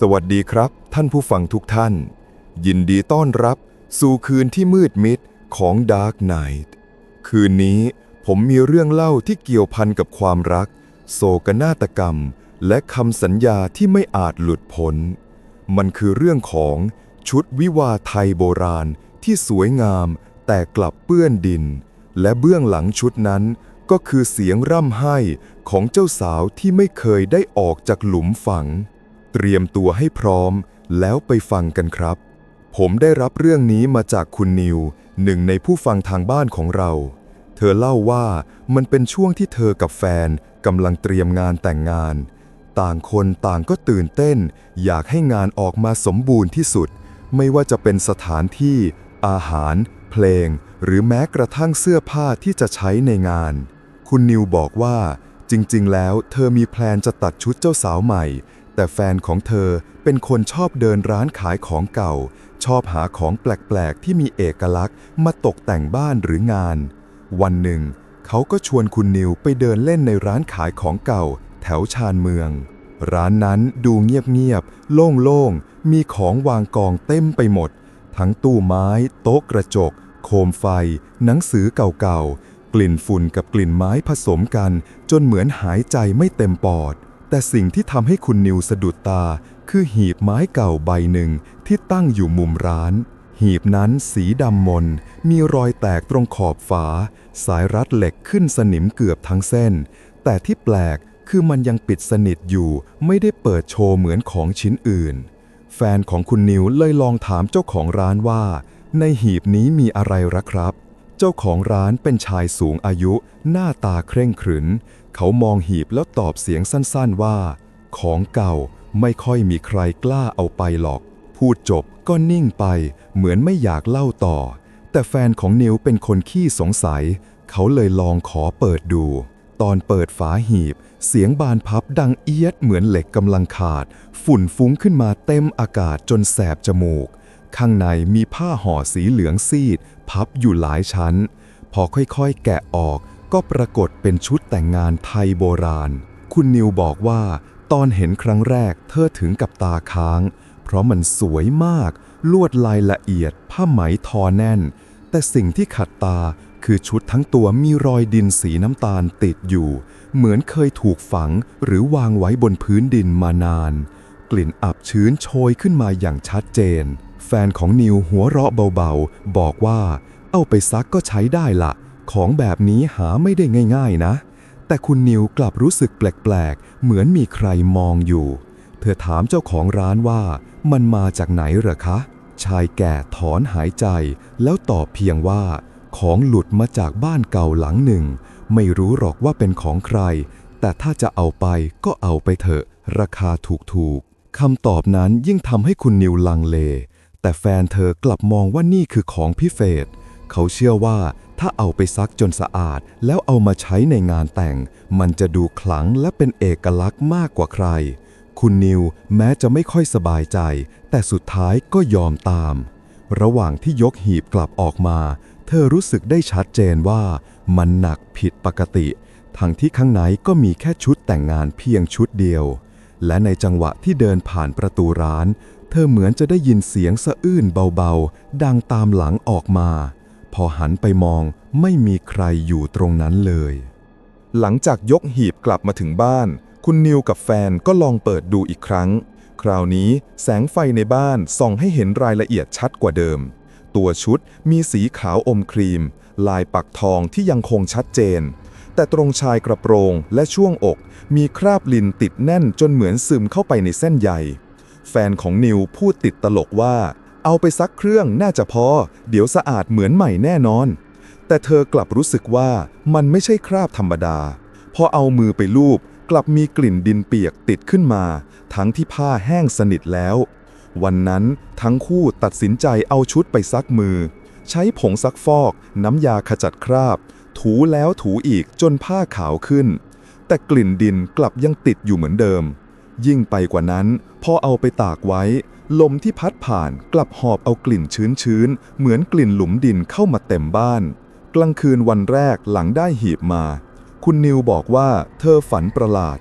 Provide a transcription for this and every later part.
สวัสดีครับ ท่านผู้ฟังทุกท่าน ยินดีต้อนรับสู่คืนที่มืดมิดของ Dark Knight คืนนี้ผมมีเรื่องเล่าที่เกี่ยวพันกับความรัก โศกนาฏกรรม และคำสัญญาที่ไม่อาจหลุดพ้น มันคือเรื่องของชุดวิวาไทยโบราณที่สวยงามแต่กลับเปื้อนดิน และเบื้องหลังชุดนั้นก็คือเสียงร่ำไห้ของเจ้าสาวที่ไม่เคยได้ออกจากหลุมฝัง เตรียมตัวให้พร้อมแล้วไปฟังกันครับ ผมได้รับเรื่องนี้มาจากคุณนิว หนึ่งในผู้ฟังทางบ้านของเรา เธอเล่าว่ามันเป็นช่วงที่เธอกับแฟนกำลังเตรียมงานแต่งงาน ต่างคนต่างก็ตื่นเต้น อยากให้งานออกมาสมบูรณ์ที่สุด ไม่ว่าจะเป็นสถานที่ อาหาร เพลง หรือแม้กระทั่งเสื้อผ้าที่จะใช้ในงาน คุณนิวบอกว่าจริง ๆ แล้วเธอมีแพลนจะตัดชุดเจ้าสาวใหม่ แต่แฟนของเธอเป็นคนชอบเดินร้านขายของเก่า ชอบหาของแปลกๆ ที่มีเอกลักษณ์มาตกแต่งบ้านหรืองาน วันหนึ่ง เขาก็ชวนคุณนิวไปเดินเล่นในร้านขายของเก่า แถวชานเมือง ร้านนั้นดูเงียบๆ โล่งๆ มีของวางกองเต็มไปหมด ทั้งตู้ไม้ โต๊ะกระจก โคมไฟ หนังสือเก่าๆ กลิ่นฝุ่นกับกลิ่นไม้ผสมกัน จนเหมือนหายใจไม่เต็มปอด แต่สิ่งที่ทำให้คุณนิวสะดุดตา คือหีบไม้เก่าใบหนึ่งที่ตั้งอยู่มุมร้าน หีบนั้นสีดำมน มีรอยแตกตรงขอบฝา สายรัดเหล็กขึ้นสนิมเกือบทั้งเส้น แต่ที่แปลกคือมันยังปิดสนิทอยู่ ไม่ได้เปิดโชว์เหมือนของชิ้นอื่น แฟนของคุณนิวเลยลองถามเจ้าของร้านว่า ในหีบนี้มีอะไรระครับ เจ้าของร้านเป็นชายสูงอายุ หน้าตาเคร่งขรึน เขามองหีบแล้วตอบเสียงสั้นๆว่า ของเก่าไม่ค่อยมีใครกล้าเอาไปหรอก พูดจบก็นิ่งไป เหมือนไม่อยากเล่าต่อ แต่แฟนของนิวเป็นคนขี้สงสัย เขาเลยลองขอเปิดดู ตอนเปิดฝาหีบ เสียงบานพับดังเอียดเหมือนเหล็กกำลังขาด ฝุ่นฟุ้งขึ้นมาเต็มอากาศจนแสบจมูก ข้างในมีผ้าห่อสีเหลืองซีด พับอยู่หลายชั้น พอค่อยๆ แกะออก ก็ปรากฏเป็นชุดแต่งงานไทยโบราณ คุณนิวบอกว่า ตอนเห็นครั้งแรกเธอถึงกับตาค้าง เพราะมันสวยมาก ลวดลายละเอียด ผ้าไหมทอแน่น แต่สิ่งที่ขัดตาคือชุดทั้งตัวมีรอยดินสีน้ำตาลติดอยู่ เหมือนเคยถูกฝังหรือวางไว้บนพื้นดินมานาน กลิ่นอับชื้นโชยขึ้นมาอย่างชัดเจน แฟนของนิวหัวเราะเบาๆ บอกว่า เอาไปซักก็ใช้ได้ละ ของแบบนี้หาไม่ได้ง่ายๆนะ แต่คุณนิวกลับรู้สึกแปลกๆ เหมือนมีใครมองอยู่ เธอถามเจ้าของร้านว่า มันมาจากไหนเหรอคะ ชายแก่ถอนหายใจ แล้วตอบเพียงว่า ของหลุดมาจากบ้านเก่าหลังหนึ่ง ไม่รู้หรอกว่าเป็นของใคร แต่ถ้าจะเอาไปก็เอาไปเถอะ ราคาถูกๆคำตอบนั้นยิ่งทำให้คุณนิวลังเล แต่แฟนเธอกลับมองว่านี่คือของพิเศษเขาเชื่อว่า ถ้าเอาไปซักจนสะอาด แล้วเอามาใช้ในงานแต่ง มันจะดูขลังและเป็นเอกลักษณ์มากกว่าใคร คุณนิวแม้จะไม่ค่อยสบายใจ แต่สุดท้ายก็ยอมตาม ระหว่างที่ยกหีบกลับออกมา เธอรู้สึกได้ชัดเจนว่ามันหนักผิดปกติ ทั้งที่ข้างในก็มีแค่ชุดแต่งงานเพียงชุดเดียว และในจังหวะที่เดินผ่านประตูร้าน เธอเหมือนจะได้ยินเสียงสะอื้นเบาๆ ดังตามหลังออกมา พอหันไปมองไม่มีใครอยู่ตรงนั้นเลย หลังจากยกหีบกลับมาถึงบ้าน คุณนิวกับแฟนก็ลองเปิดดูอีกครั้ง คราวนี้แสงไฟในบ้านส่องให้เห็นรายละเอียดชัดกว่าเดิม ตัวชุดมีสีขาวอมครีม ลายปักทองที่ยังคงชัดเจน แต่ตรงชายกระโปรงและช่วงอก มีคราบลินติดแน่นจนเหมือนซึมเข้าไปในเส้นใยแฟนของนิวพูดติดตลกว่า เอาไปซักเครื่องน่าจะพอ เดี๋ยวสะอาดเหมือนใหม่แน่นอน แต่เธอกลับรู้สึกว่ามันไม่ใช่คราบธรรมดา พอเอามือไปลูบกลับมีกลิ่นดินเปียกติดขึ้นมา ทั้งที่ผ้าแห้งสนิทแล้ว วันนั้นทั้งคู่ตัดสินใจเอาชุดไปซักมือ ใช้ผงซักฟอก น้ำยาขจัดคราบ ถูแล้วถูอีกจนผ้าขาวขึ้น แต่กลิ่นดินกลับยังติดอยู่เหมือนเดิม ยิ่งไปกว่านั้น พอเอาไปตากไว้ ลมที่พัดผ่านกลับหอบเอากลิ่นชื้นๆ เหมือนกลิ่นหลุมดินเข้ามาเต็มบ้าน กลางคืนวันแรกหลังได้หีบมา คุณนิวบอกว่าเธอฝันประหลาด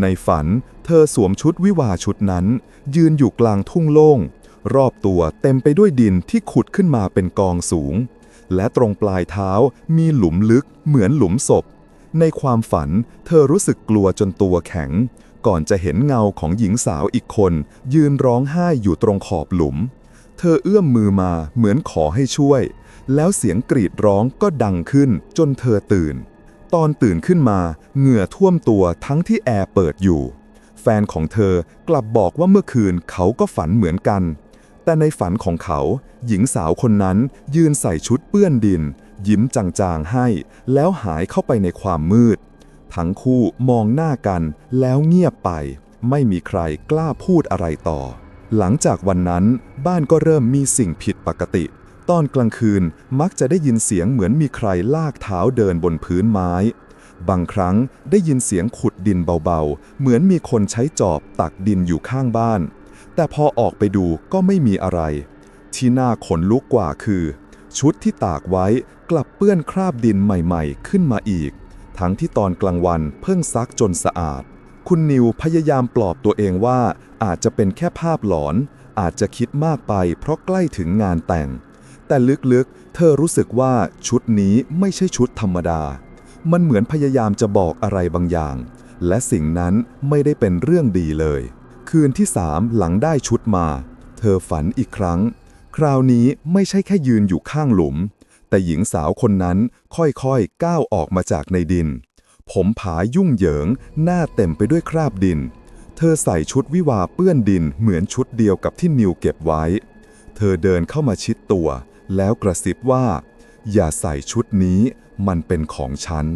ในฝันเธอสวมชุดวิวาชุดนั้น ยืนอยู่กลางทุ่งโล่ง รอบตัวเต็มไปด้วยดินที่ขุดขึ้นมาเป็นกองสูง และตรงปลายเท้ามีหลุมลึกเหมือนหลุมศพ ในความฝันเธอรู้สึกกลัวจนตัวแข็ง ก่อนจะเห็นเงาของหญิงสาวอีกคน ยืนร้องไห้อยู่ตรงขอบหลุม เธอเอื้อมมือมาเหมือนขอให้ช่วย แล้วเสียงกรีดร้องก็ดังขึ้นจนเธอตื่น ตอนตื่นขึ้นมาเหงื่อท่วมตัวทั้งที่แอร์เปิดอยู่ แฟนของเธอกลับบอกว่าเมื่อคืนเขาก็ฝันเหมือนกัน แต่ในฝันของเขา หญิงสาวคนนั้นยืนใส่ชุดเปื้อนดิน ยิ้มจางๆให้ แล้วหายเข้าไปในความมืด ทั้งคู่มองหน้ากันแล้วเงียบไป ไม่มีใครกล้าพูดอะไรต่อ หลังจากวันนั้นบ้านก็เริ่มมีสิ่งผิดปกติ ตอนกลางคืนมักจะได้ยินเสียงเหมือนมีใครลากเท้าเดินบนพื้นไม้ บางครั้งได้ยินเสียงขุดดินเบาๆ เหมือนมีคนใช้จอบตักดินอยู่ข้างบ้าน แต่พอออกไปดูก็ไม่มีอะไร ที่น่าขนลุกกว่าคือ ชุดที่ตากไว้กลับเปื้อนคราบดินใหม่ๆ ขึ้นมาอีก ทั้งที่ตอนกลางวันเพิ่งซักจนสะอาด คุณนิวพยายามปลอบตัวเองว่าอาจจะเป็นแค่ภาพหลอน อาจจะคิดมากไปเพราะใกล้ถึงงานแต่ง แต่ลึกๆ เธอรู้สึกว่าชุดนี้ไม่ใช่ชุดธรรมดา มันเหมือนพยายามจะบอกอะไรบางอย่าง และสิ่งนั้นไม่ได้เป็นเรื่องดีเลย คืนที่สามหลังได้ชุดมา เธอฝันอีกครั้ง คราวนี้ไม่ใช่แค่ยืนอยู่ข้างหลุม แต่หญิงสาวคนนั้นค่อยๆก้าวออกมาจากในดิน ผมผายุ่งเหยิง หน้าเต็มไปด้วยคราบดิน เธอใส่ชุดวิวาเปื้อนดินเหมือนชุดเดียวกับที่นิวเก็บไว้ เธอเดินเข้ามาชิดตัว แล้วกระซิบว่า อย่าใส่ชุดนี้มันเป็นของฉัน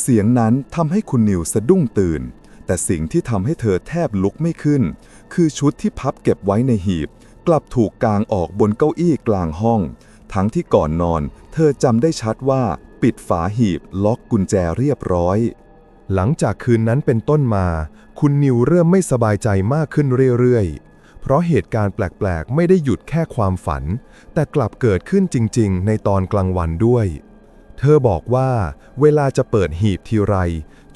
เสียงนั้นทำให้คุณนิวสะดุ้งตื่น แต่สิ่งที่ทำให้เธอแทบลุกไม่ขึ้น คือชุดที่พับเก็บไว้ในหีบ กลับถูกกางออกบนเก้าอี้กลางห้อง ทั้งที่ก่อนนอน เธอจำได้ชัดว่า ปิดฝาหีบล็อกกุญแจเรียบร้อย หลังจากคืนนั้นเป็นต้นมา คุณนิวเริ่มไม่สบายใจมากขึ้นเรื่อยๆ เพราะเหตุการณ์แปลกๆ ไม่ได้หยุดแค่ความฝัน แต่กลับเกิดขึ้นจริงๆ ในตอนกลางวันด้วย เธอบอกว่าเวลาจะเปิดหีบทีไร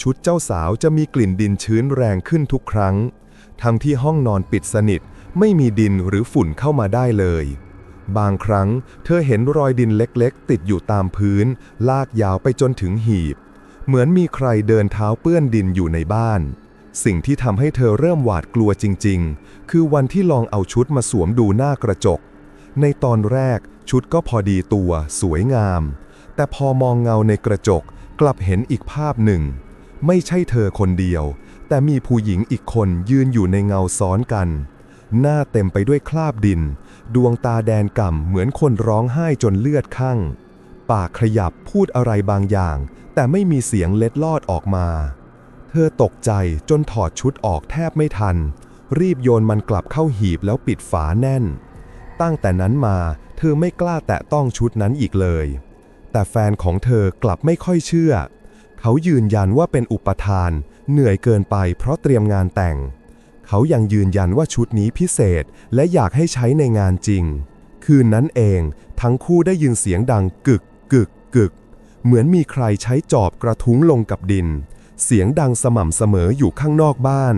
ชุดเจ้าสาวจะมีกลิ่นดินชื้นแรงขึ้นทุกครั้ง ทั้งที่ห้องนอนปิดสนิทไม่มีดินหรือฝุ่นเข้ามาได้เลย บางครั้งเธอเห็นรอยดินเล็กๆ ติดอยู่ตามพื้น ลากยาวไปจนถึงหีบ เหมือนมีใครเดินเท้าเปื้อนดินอยู่ในบ้าน สิ่งที่ทำให้เธอเริ่มหวาดกลัวจริง ๆ คือวันที่ลองเอาชุดมาสวมดูหน้ากระจก ในตอนแรกชุดก็พอดีตัว สวยงาม แต่พอมองเงาในกระจกกลับเห็นอีกภาพหนึ่ง ไม่ใช่เธอคนเดียว แต่มีผู้หญิงอีกคนยืนอยู่ในเงาซ้อนกัน หน้าเต็มไปด้วยคราบดิน ดวงตาแดนก่ำเหมือนคนร้องไห้จนเลือดคั่ง ปากขยับพูดอะไรบางอย่าง แต่ไม่มีเสียงเล็ดลอดออกมา เธอตกใจจนถอดชุดออกแทบไม่ทัน รีบโยนมันกลับเข้าหีบแล้วปิดฝาแน่น ตั้งแต่นั้นมาเธอไม่กล้าแตะต้องชุดนั้นอีกเลย แต่แฟนของเธอกลับไม่ค่อยเชื่อ เขายืนยันว่าเป็นอุปทาน เหนื่อยเกินไปเพราะเตรียมงานแต่ง เขายังยืนยันว่าชุดนี้พิเศษและอยากให้ใช้ในงานจริง คืนนั้นเองทั้งคู่ได้ยินเสียงดังกึกกึกกึก เหมือนมีใครใช้จอบกระทุ้งลงกับดิน เสียงดังสม่ำเสมออยู่ข้างนอกบ้าน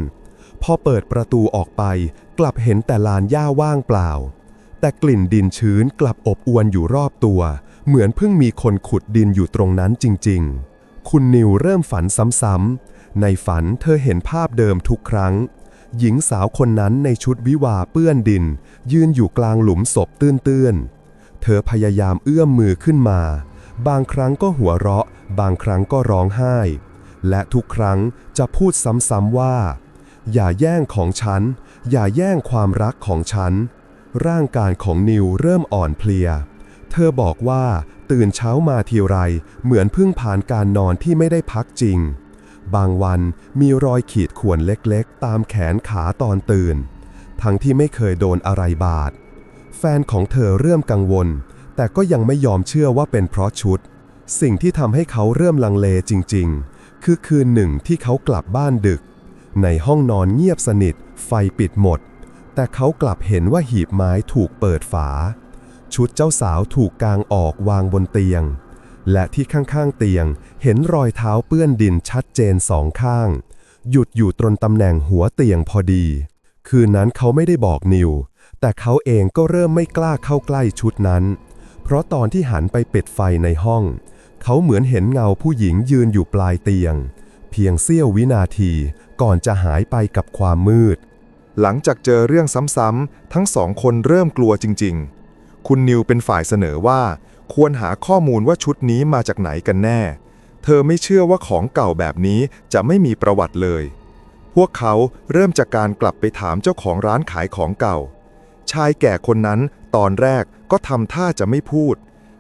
พอเปิดประตูออกไปกลับเห็นแต่ลานหญ้าว่างเปล่า แต่กลิ่นดินชื้นกลับอบอวนอยู่รอบตัว เหมือนเพิ่งมีคนขุดดินอยู่ตรงนั้นจริง ๆ คุณนิวเริ่มฝันซ้ำๆในฝันเธอเห็นภาพเดิมทุกครั้ง หญิงสาวคนนั้นในชุดวิวาเปื้อนดิน ยืนอยู่กลางหลุมศพตื้นๆ เธอพยายามเอื้อมมือขึ้นมา บางครั้งก็หัวเราะ บางครั้งก็ร้องไห้ และทุกครั้งจะพูดซ้ำๆว่า อย่าแย่งของฉัน อย่าแย่งความรักของฉัน ร่างกายของนิวเริ่มอ่อนเพลีย เธอบอกว่าตื่นเช้ามาทีไรเหมือนเพิ่งผ่านการนอนที่ไม่ได้พักจริง บางวันมีรอยขีดข่วนเล็กๆ ตามแขนขาตอนตื่น ทั้งที่ไม่เคยโดนอะไรบาด แฟนของเธอเริ่มกังวล แต่ก็ยังไม่ยอมเชื่อว่าเป็นเพราะชุด สิ่งที่ทำให้เขาเริ่มลังเลจริงๆ คือคืนหนึ่งที่เขากลับบ้านดึก ในห้องนอนเงียบสนิท ไฟปิดหมด แต่เขากลับเห็นว่าหีบไม้ถูกเปิดฝา ชุดเจ้าสาวถูกกางออกวางบนเตียง และที่ข้างๆเตียงเห็นรอยเท้าเปื้อนดินชัดเจนสองข้าง หยุดอยู่ตรงตำแหน่งหัวเตียงพอดี คืนนั้นเขาไม่ได้บอกนิว แต่เขาเองก็เริ่มไม่กล้าเข้าใกล้ชุดนั้น เพราะตอนที่หันไปปิดไฟในห้อง เขาเหมือนเห็นเงาผู้หญิงยืนอยู่ปลายเตียง เพียงเสี้ยววินาทีก่อนจะหายไปกับความมืด หลังจากเจอเรื่องซ้ำๆทั้งสองคนเริ่มกลัวจริง ๆ คุณนิวเป็นฝ่ายเสนอว่า ควรหาข้อมูลว่าชุดนี้มาจากไหนกันแน่ เธอไม่เชื่อว่าของเก่าแบบนี้จะไม่มีประวัติเลย พวกเขาเริ่มจากการกลับไปถามเจ้าของร้านขายของเก่า ชายแก่คนนั้นตอนแรกก็ทำท่าจะไม่พูด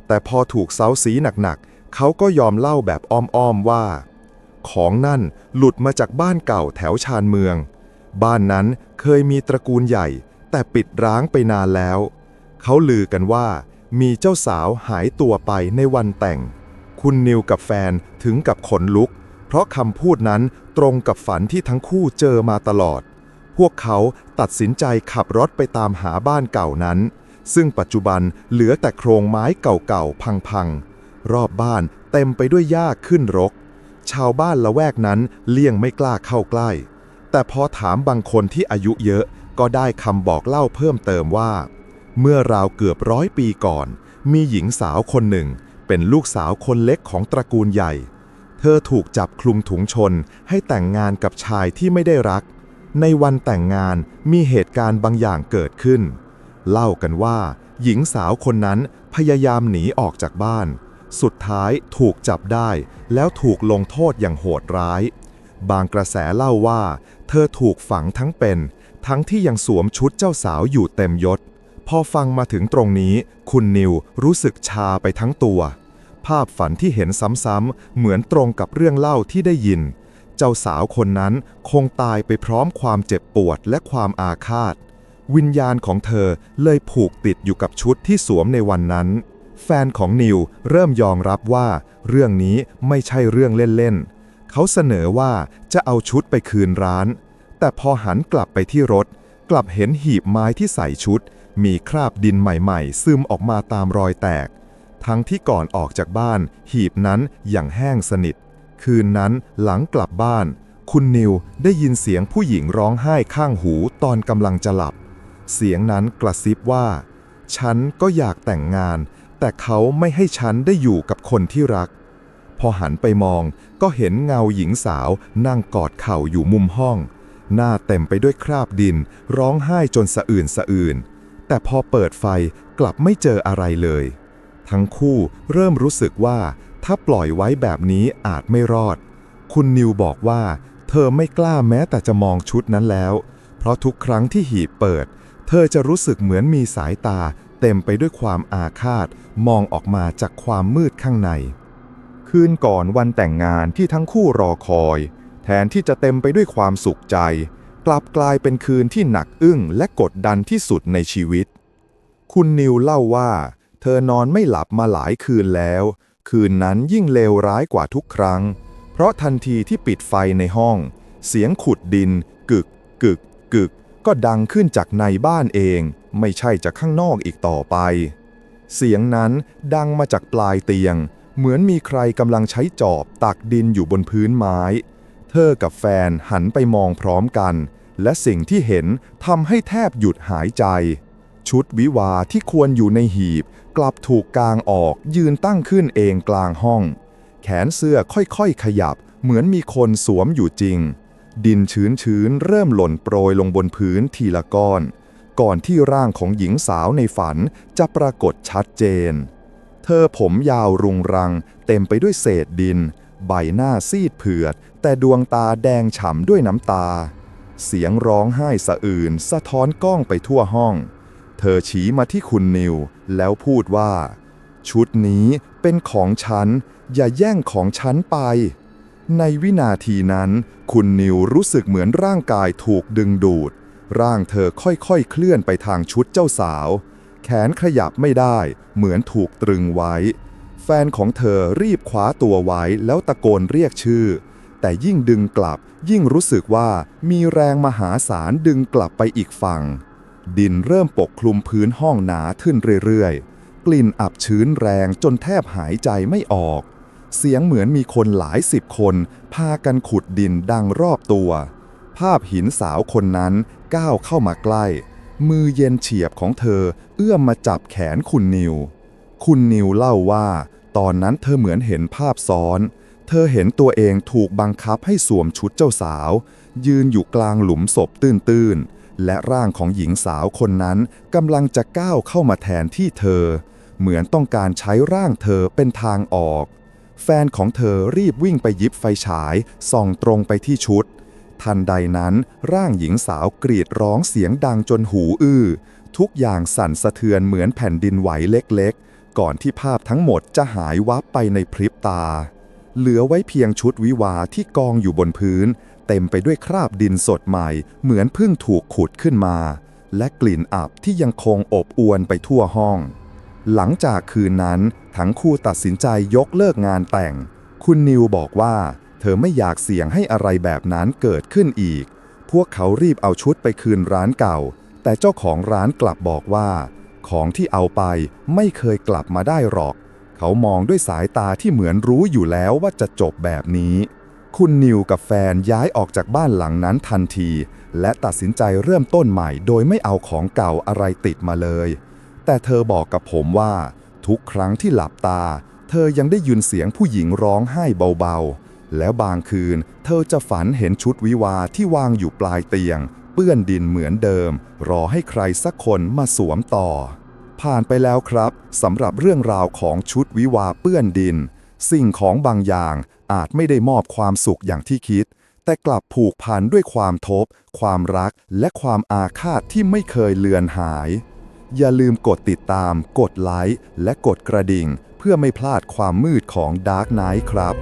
แต่พอถูกเซาซีหนักๆ เขาก็ยอมเล่าแบบอ้อมๆว่า ของนั่นหลุดมาจากบ้านเก่าแถวชานเมือง บ้านนั้นเคยมีตระกูลใหญ่ แต่ปิดร้างไปนานแล้ว เขาลือกันว่า มีเจ้าสาวหายตัวไปในวันแต่ง คุณนิวกับแฟนถึงกับขนลุก เพราะคำพูดนั้นตรงกับฝันที่ทั้งคู่เจอมาตลอด พวกเขาตัดสินใจขับรถไปตามหาบ้านเก่านั้น ซึ่งปัจจุบันเหลือแต่โครงไม้เก่าๆ พังๆ รอบบ้านเต็มไปด้วยหญ้าขึ้นรก ชาวบ้านละแวกนั้นเลี่ยงไม่กล้าเข้าใกล้ แต่พอถามบางคนที่อายุเยอะก็ได้คำบอกเล่าเพิ่มเติมว่า เมื่อราวเกือบร้อยปีก่อน มีหญิงสาวคนหนึ่ง เป็นลูกสาวคนเล็กของตระกูลใหญ่ เธอถูกจับคลุมถุงชนให้แต่งงานกับชายที่ไม่ได้รัก ในวันแต่งงานมีเหตุการณ์บางอย่างเกิดขึ้น เล่ากันว่า หญิงสาวคนนั้นพยายามหนีออกจากบ้าน สุดท้ายถูกจับได้แล้วถูกลงโทษอย่างโหดร้าย บางกระแสเล่าว่า เธอถูกฝังทั้งเป็น ทั้งที่ยังสวมชุดเจ้าสาวอยู่เต็มยศ พอฟังมาถึงตรงนี้ คุณนิวรู้สึกชาไปทั้งตัว ภาพฝันที่เห็นซ้ำๆเหมือนตรงกับเรื่องเล่าที่ได้ยิน เจ้าสาวคนนั้นคงตายไปพร้อมความเจ็บปวดและความอาฆาต วิญญาณของเธอเลยผูกติดอยู่กับชุดที่สวมในวันนั้น แฟนของนิวเริ่มยอมรับว่า เรื่องนี้ไม่ใช่เรื่องเล่นๆเขาเสนอว่าจะเอาชุดไปคืนร้าน แต่พอหันกลับไปที่รถ กลับเห็นหีบไม้ที่ใส่ชุด มีคราบดินใหม่ๆ ซึมออกมาตามรอยแตก ทั้งที่ก่อนออกจากบ้าน หีบนั้นอย่างแห้งสนิท คืนนั้นหลังกลับบ้าน คุณนิวได้ยินเสียงผู้หญิงร้องไห้ข้างหูตอนกำลังจะหลับ เสียงนั้นกระซิบว่า ฉันก็อยากแต่งงาน แต่เขาไม่ให้ฉันได้อยู่กับคนที่รัก พอหันไปมองก็เห็นเงาหญิงสาวนั่งกอดเข่าอยู่มุมห้อง หน้าเต็มไปด้วยคราบดิน ร้องไห้จนสะอื่นสะอื่น แต่พอเปิดไฟกลับไม่เจออะไรเลย ทั้งคู่เริ่มรู้สึกว่า ถ้าปล่อยไว้แบบนี้อาจไม่รอด คุณนิวบอกว่า เธอไม่กล้าแม้แต่จะมองชุดนั้นแล้ว เพราะทุกครั้งที่หีบเปิด เธอจะรู้สึกเหมือนมีสายตา เต็มไปด้วยความอาฆาต มองออกมาจากความมืดข้างใน คืนก่อนวันแต่งงานที่ทั้งคู่รอคอย แทนที่จะเต็มไปด้วยความสุขใจ กลับกลายเป็นคืนที่หนักอึ้งและกดดันที่สุดในชีวิต คุณนิวเล่าว่า เธอนอนไม่หลับมาหลายคืนแล้ว คืนนั้นยิ่งเลวร้ายกว่าทุกครั้ง เพราะทันทีที่ปิดไฟในห้อง เสียงขุดดิน กึก กึก กึก ก็ดังขึ้นจากในบ้านเอง ไม่ใช่จากข้างนอกอีกต่อไป เสียงนั้นดังมาจากปลายเตียง เหมือนมีใครกำลังใช้จอบตักดินอยู่บนพื้นไม้ เธอกับแฟนหันไปมองพร้อมกัน และสิ่งที่เห็นทำให้แทบหยุดหายใจ ชุดวิวาที่ควรอยู่ในหีบ กลับถูกกางออกยืนตั้งขึ้นเองกลางห้อง แขนเสื้อค่อยๆขยับ เหมือนมีคนสวมอยู่จริง ดินชื้นๆเริ่มหล่นโปรยลงบนพื้นทีละก้อนก่อนที่ร่างของหญิงสาวในฝันจะปรากฏชัดเจน เธอผมยาวรุงรัง เต็มไปด้วยเศษดิน ใบหน้าซีดเผือด แต่ดวงตาแดงฉ่ำด้วยน้ำตา เสียงร้องไห้สะอื่น สะท้อนกล้องไปทั่วห้อง เธอชี้มาที่คุณนิว แล้วพูดว่า ชุดนี้เป็นของฉัน อย่าแย่งของฉันไป ในวินาทีนั้น คุณนิวรู้สึกเหมือนร่างกายถูกดึงดูด ร่างเธอค่อยๆเคลื่อนไปทางชุดเจ้าสาว แขนขยับไม่ได้ เหมือนถูกตรึงไว้ แฟนของเธอรีบคว้าตัวไว้แล้วตะโกนเรียกชื่อ แต่ยิ่งดึงกลับยิ่งรู้สึกว่ามีแรงมหาศาลดึงกลับไปอีกฝั่ง ดินเริ่มปกคลุมพื้นห้องหนาขึ้นเรื่อยๆ กลิ่นอับชื้นแรงจนแทบหายใจไม่ออก เสียงเหมือนมีคนหลายสิบคน พากันขุดดินดังรอบตัว ภาพหินสาวคนนั้นก้าวเข้ามาใกล้ มือเย็นเฉียบของเธอเอื้อมมาจับแขนคุณนิว คุณนิวเล่าว่า ตอนนั้นเธอเหมือนเห็นภาพซ้อน เธอเห็นตัวเองถูกบังคับให้สวมชุดเจ้าสาว ยืนอยู่กลางหลุมศพตื้นๆ และร่างของหญิงสาวคนนั้นกำลังจะก้าวเข้ามาแทนที่เธอ เหมือนต้องการใช้ร่างเธอเป็นทางออก แฟนของเธอรีบวิ่งไปหยิบไฟฉายส่องตรงไปที่ชุด ทันใดนั้นร่างหญิงสาวกรีดร้องเสียงดังจนหูอื้อ ทุกอย่างสั่นสะเทือนเหมือนแผ่นดินไหวเล็กๆ ก่อนที่ภาพทั้งหมดจะหายวับไปในพริบตา เหลือไว้เพียงชุดวิวาที่กองอยู่บนพื้น เต็มไปด้วยคราบดินสดใหม่ เหมือนเพิ่งถูกขุดขึ้นมา และกลิ่นอับที่ยังคงอบอวนไปทั่วห้อง หลังจากคืนนั้น ทั้งคู่ตัดสินใจยกเลิกงานแต่ง คุณนิวบอกว่า เธอไม่อยากเสี่ยงให้อะไรแบบนั้นเกิดขึ้นอีก พวกเขารีบเอาชุดไปคืนร้านเก่า แต่เจ้าของร้านกลับบอกว่า ของที่เอาไปไม่เคยกลับมาได้หรอก เขามองด้วยสายตาที่เหมือนรู้อยู่แล้วว่าจะจบแบบนี้ คุณนิวกับแฟนย้ายออกจากบ้านหลังนั้นทันที และตัดสินใจเริ่มต้นใหม่ โดยไม่เอาของเก่าอะไรติดมาเลย แต่เธอบอกกับผมว่า ทุกครั้งที่หลับตา เธอยังได้ยินเสียงผู้หญิงร้องไห้เบาๆแล้วบางคืน เธอจะฝันเห็นชุดวิวาที่วางอยู่ปลายเตียง เปื้อนดินเหมือนเดิม รอให้ใครสักคนมาสวมต่อ ผ่านไปแล้วครับสำหรับเรื่องราวของชุดวิวาเปื้อนดิน สิ่งของบางอย่างอาจไม่ได้มอบความสุขอย่างที่คิด แต่กลับผูกพันด้วยความทบ ความรัก และความอาฆาตที่ไม่เคยเลือนหาย อย่าลืมกดติดตาม กดไลค์และกดกระดิ่ง เพื่อไม่พลาดความมืดของ Dark Knight ครับ